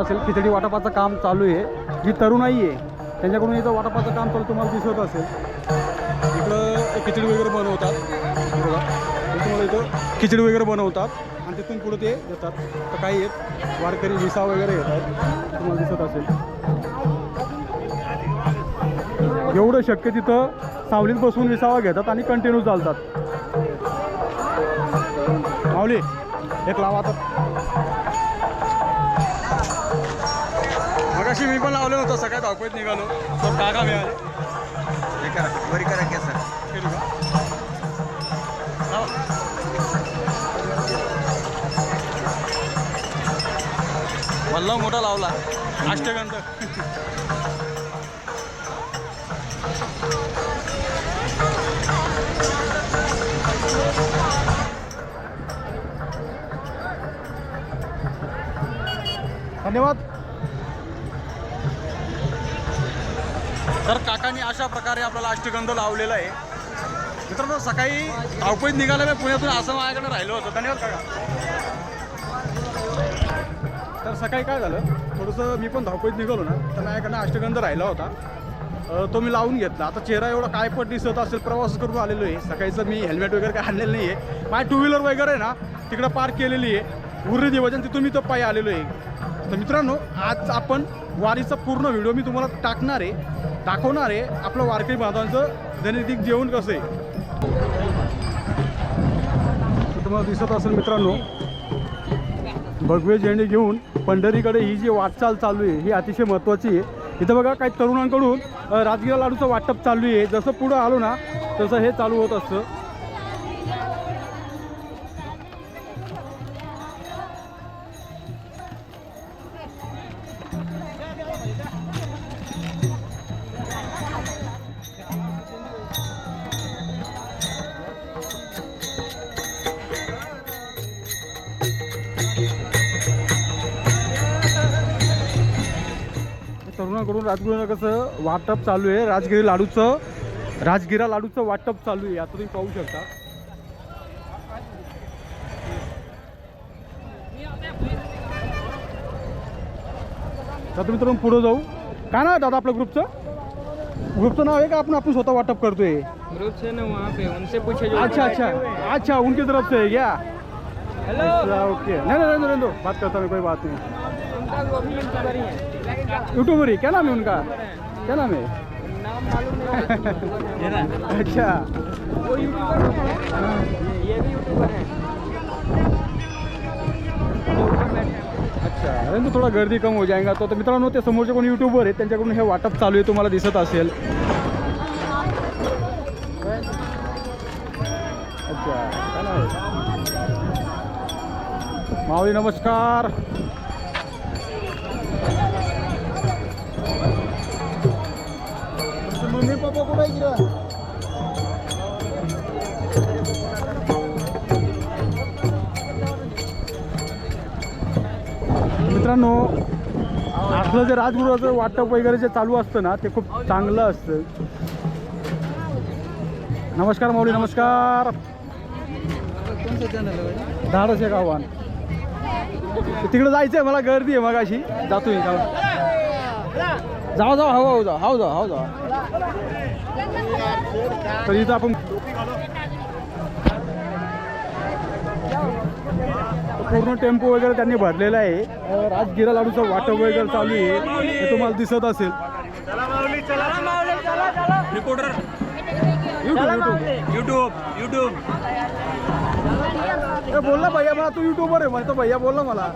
असेल खिचडी वाटपाचं काम चालू आहे. जी तरुणाई आहे त्यांच्याकडून इथं वाटपाचं काम चालू तुम्हाला दिसत असेल. इकडं खिचडी वगैरे बनवतात. बघा तुम्हाला इथं खिचडी वगैरे बनवतात. आणि तिथून पुढे ते येतात तर काही आहेत वारकरी विसा वगैरे येतात. तुम्हाला दिसत असेल. एवढं शक्य तिथं सावलीत बसून विसावा घेतात आणि कंटिन्यू चालतात. माऊली एक लावा आता. मी पण लावलं होतं सगळ्यात धावपळीत निघालो. तर काका मिळाले. हे करा वरी करा की सर केली का? लावा. वल्ला मोठा लावला. अष्टगंध. धन्यवाद. तर काकांनी अशा प्रकारे आपल्याला अष्टगंध लावलेला आहे. मित्रांनो सकाळी धावपळीत निघालं मी पुण्यातून असं माझ्याकडे राहिलो होतं. धन्यवाद काका. तर सकाळी काय झालं? थोडंसं मी पण धावपळीत निघालो ना तर माझ्याकडनं अष्टगंध राहिला होता. तो मी लावून घेतला. आता चेहरा एवढा काय पट दिसत असेल प्रवास करून आलेलो आहे. सकाळीचं मी हेल्मेट वगैरे काय आणलेलं नाही आहे माझी टू व्हीलर वगैरे आहे ना तिकडं पार्क केलेली आहे. उर्री दिवजन तिथून मी तो पायी आलेलो आहे. तर मित्रांनो आज आपण वारीचा पूर्ण व्हिडिओ मी तुम्हाला टाकणार आहे. दाखवणार आहे आपलं वारकरी बांधवांचं दैनंदिन जेवण कसं आहे. तर तुम्हाला दिसत असेल मित्रांनो भगवे झेंडे घेऊन पंढरीकडे ही जी वाटचाल चालू आहे ही अतिशय महत्त्वाची आहे. इथं बघा काही तरुणांकडून राजगिरा लाडूचं वाटप चालू आहे. जसं पुढं आलो ना तसं हे चालू होत असतं. तरुणाकडून राजगिरा कसं वाटप चालू आहे राजगिरी लाडूचं राजगिरा लाडूचं वाटप चालू आहे आता तुम्ही पाहू शकता तर तुम्ही मित्रांनो पुढं जाऊ काय नाव दादा आपल्या ग्रुपचं ग्रुपचं नाव आहे का आपण आपण स्वतः वाटप करतोय ग्रुप से ना वहाँ पे उनसे पूछे जो अच्छा अच्छा अच्छा उनकी तरफ से है क्या ओके नहीं नहीं दो बात करता मैं कोई बात नहीं यूट्यूबर ही क्या नाम है उनका? क्या नाम है? नाम मालूम नहीं अच्छा। वो यूट्यूबर है ये भी यूट्यूबर है अच्छा अरे तो थोडा गर्दी कम हो जाएगा तो मित्रांनो ते समोरचे कोणी युट्यूबर आहेत त्यांच्याकडून हे वाटप चालू आहे तुम्हाला दिसत असेल. अच्छा माऊली नमस्कार. पप्पा कुठे आहे मित्रांनो आपलं जे राजगुरूचं वाटप वगैरे जे चालू असतं ना ते खूप चांगलं असतं. नमस्कार माऊली नमस्कार. धाडस एक आव्हान. तिकडे जायचं आहे मला गर्दी आहे मगाशी. जातो मी जाऊ. जाऊ जाऊ हवा हो जाऊ हाव जाऊ हाव जाऊ. तर इथं आपण पूर्ण टेम्पो वगैरे त्यांनी भरलेला आहे. राजगिरा लाडूचं वाटप वगैरे चालू आहे. हे तुम्हाला दिसत असेल. रिपोर्टर. युट्यूब युट्यूब युट्यूब ए, बोल ना भैया मला तू युट्यूबर आहे. म्हणतो भैया बोल ना मला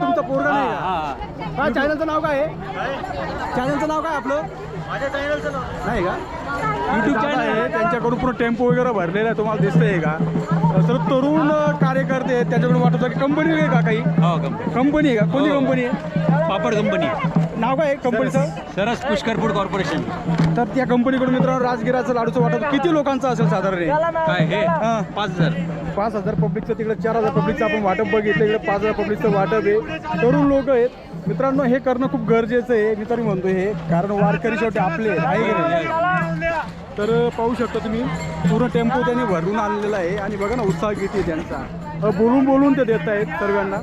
तुमचा पोरगा नाही. चॅनलचं नाव काय आहे? चॅनलचं नाव काय आपलं? नाही का? युट्यूब चॅनल आहे त्यांच्याकडून पूर्ण टेम्पो वगैरे भरलेला आहे तुम्हाला दिसतंय का? तर तरुण कार्यकर्ते आहेत त्याच्याकडून वाटत होतं की कंपनी आहे का काही? हो कंपनी कंपनी आहे का? कोणती कंपनी आहे? पापड कंपनी नाव काय आहे कंपनीचं सरस पुष्कर फूड कॉर्पोरेशन तर त्या कंपनीकडून मित्रांनो राजगिराचं लाडूचं वाटप किती लोकांचं असेल साधारण हे? काय हे? हां. पाच हजार. पाच हजार पब्लिकचं तिकडे चार हजार पब्लिकचं आपण वाटप बघितलं इकडे पाच हजार पब्लिकचं वाटप आहे. तरुण लोक आहेत. मित्रांनो हे करणं खूप गरजेचं आहे. मी तरी म्हणतो हे कारण वारकरी शेवटी आपले आहे की नाही? तर पाहू शकता तुम्ही पूर्ण टेम्पो त्यांनी भरून आणलेला आहे आणि बघा ना उत्साह किती आहे त्यांचा. बोलून बोलून ते देत आहेत सर्वांना.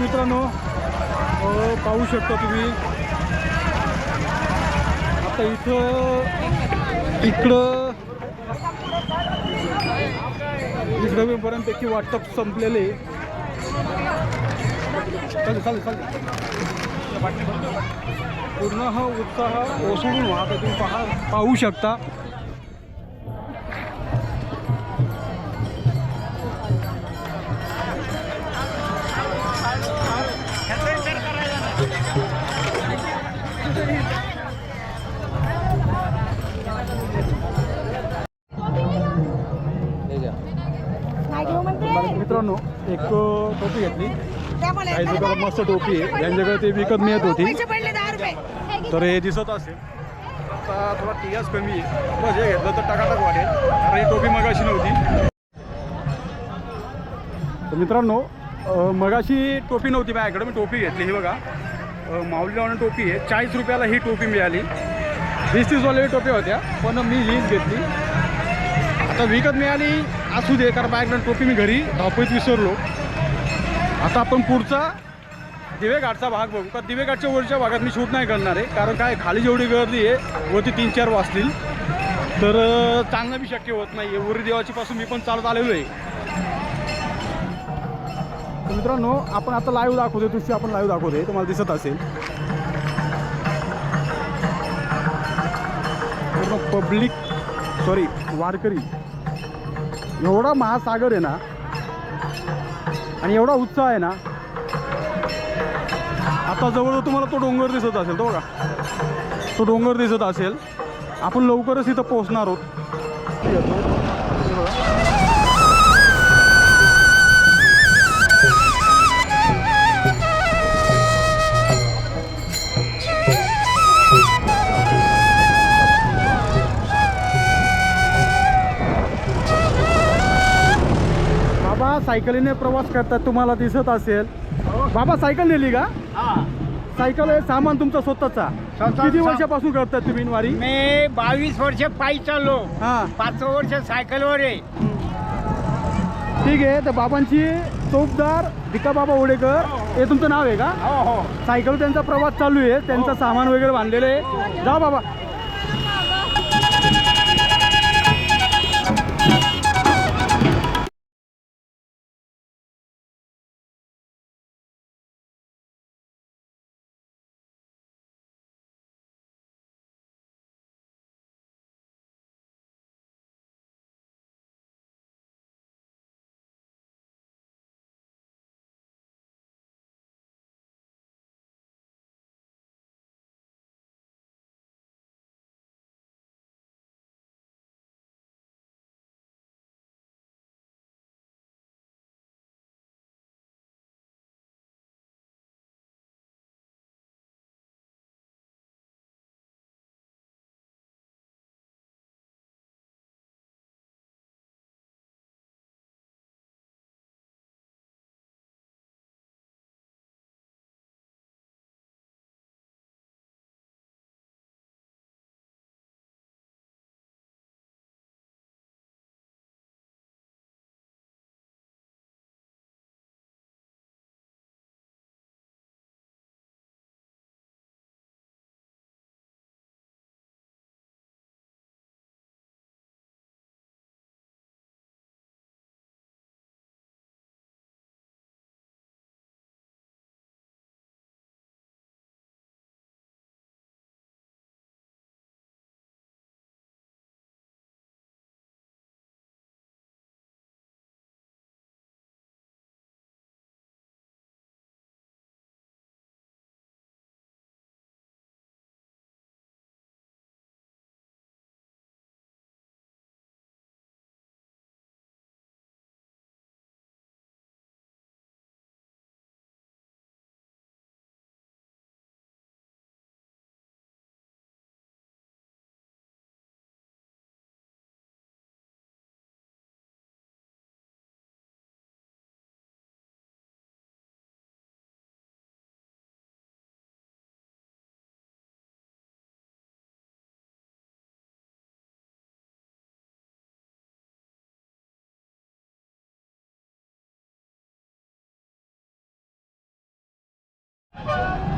मित्रांनो पाहू शकता तुम्ही आता इथं इकडं इकडं बऱ्यापैकी वाटप संपलेले चालेल चालेल चालेल पूर्ण हा उत्साह ओसळून वाहत आहे तुम्ही पहा पाहू शकता. एक टोपी घेतली. काही बाहेर. मस्त टोपी आहे. यांच्याकडे ते विकत मिळत होती. तर हे दिसत असेल. आता थोडा टियास कमी आहे. बस हे घेतलं तर टकाटक वाटेल. कारण ही टोपी मगाशी नव्हती. तर मित्रांनो मगाशी टोपी नव्हती माझ्याकडे. मी टोपी घेतली. ही बघा. माऊली लावून टोपी आहे. चाळीस रुपयाला ही टोपी मिळाली. वीस तीसवाल्या टोप्या होत्या. पण मी हीच घेतली. आता विकत मिळाली असू दे कारण बाईक टोपी मी घरी धावपळीत विसरलो. आता आपण पुढचा दिवेघाटचा भाग बघू का दिवेघाटच्या वरच्या भागात मी शूट नाही करणार आहे कारण काय खाली जेवढी गर्दी आहे वरती तीन चार वाजतील. तर चालणं चांगलं बी शक्य होत नाही आहे उरी देवाची पासून मी पण चालत आलेलो आहे. तर मित्रांनो आपण आता लाईव्ह दाखवतोय दृश्य आपण लाईव्ह दाखवतोय तुम्हाला दिसत असेल. पब्लिक सॉरी वारकरी. एवढा महासागर आहे ना आणि एवढा उत्साह आहे ना आता जवळ तुम्हाला तो डोंगर दिसत असेल तो बघा. तो डोंगर दिसत असेल. आपण लवकरच इथं पोहोचणार आहोत. सायकलीने प्रवास करतात तुम्हाला दिसत असेल. बाबा सायकल नेली का? सायकल आहे सामान तुमचा स्वतःचा. किती वर्षापासून करतात तुम्ही वारी? मी बावीस वर्ष पायी चाललो. हा. पाच वर्ष सायकलवर आहे. ठीक आहे तर बाबांची चौकदार भिका बाबा ओडेकर हे तुमचं नाव आहे का? हो हो. सायकल त्यांचा प्रवास चालू आहे त्यांचा सामान वगैरे बांधलेलं आहे. जा बाबा.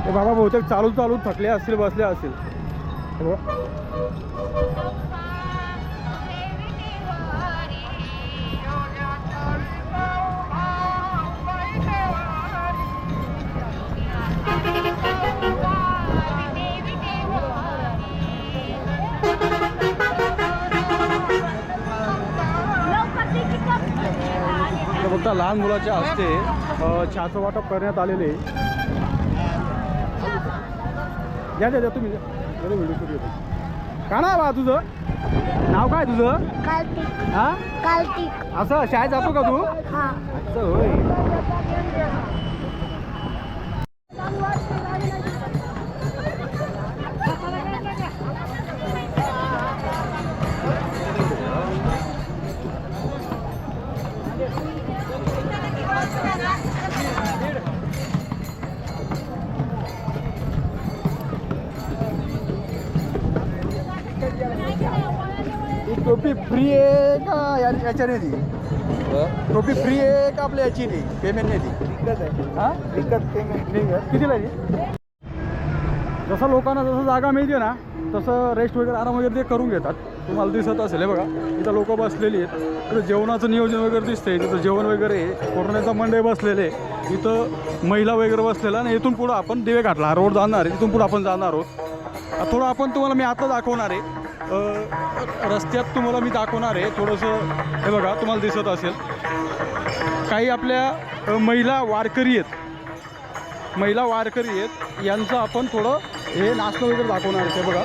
हे बाबा बहुतेक चालू चालू थकले असतील बसले असतील. फक्त लहान मुलाच्या हस्ते अ, चहाचं वाटप करण्यात आलेले आहे. या द्या द्या तुम्ही द्या. द्या व्हिडिओ शूट घेतो का ना बा तुझं? नाव काय तुझं? कार्तिक. हा? कार्तिक. असं शाळेत जातो का तू? हा. असं होय. टोपी फ्री आहे का या- याच्याने ती टोपी फ्री आहे का आपल्या याची नाही पेमेंट नाही ती विकत आहे. हां? विकत पेमेंट नाही कितीला आहे ती? जसं लोकांना जसं जागा मिळते ना तसं रेस्ट वगैरे आराम वगैरे ते करून घेतात. तुम्हाला दिसत असेल हे बघा. इथं लोक बसलेली आहेत. इथं जेवणाचं नियोजन वगैरे दिसतंय. तिथं जेवण वगैरे आहे. कोरोनाचा मंडई बसलेले आहे. इथं महिला वगैरे बसलेला आणि इथून पुढं आपण दिवे घाटला हा रोड जाणार आहे. इथून पुढं आपण जाणार आहोत. थोडं आपण तुम्हाला मी आता दाखवणार आहे. रस्त्यात तुम्हाला मी दाखवणार आहे. थोडंसं हे बघा तुम्हाला दिसत असेल. काही आपल्या महिला वारकरी आहेत. महिला वारकरी आहेत. यांचं आपण थोडं हे नाचणं वगैरे दाखवणार आहे. ते बघा.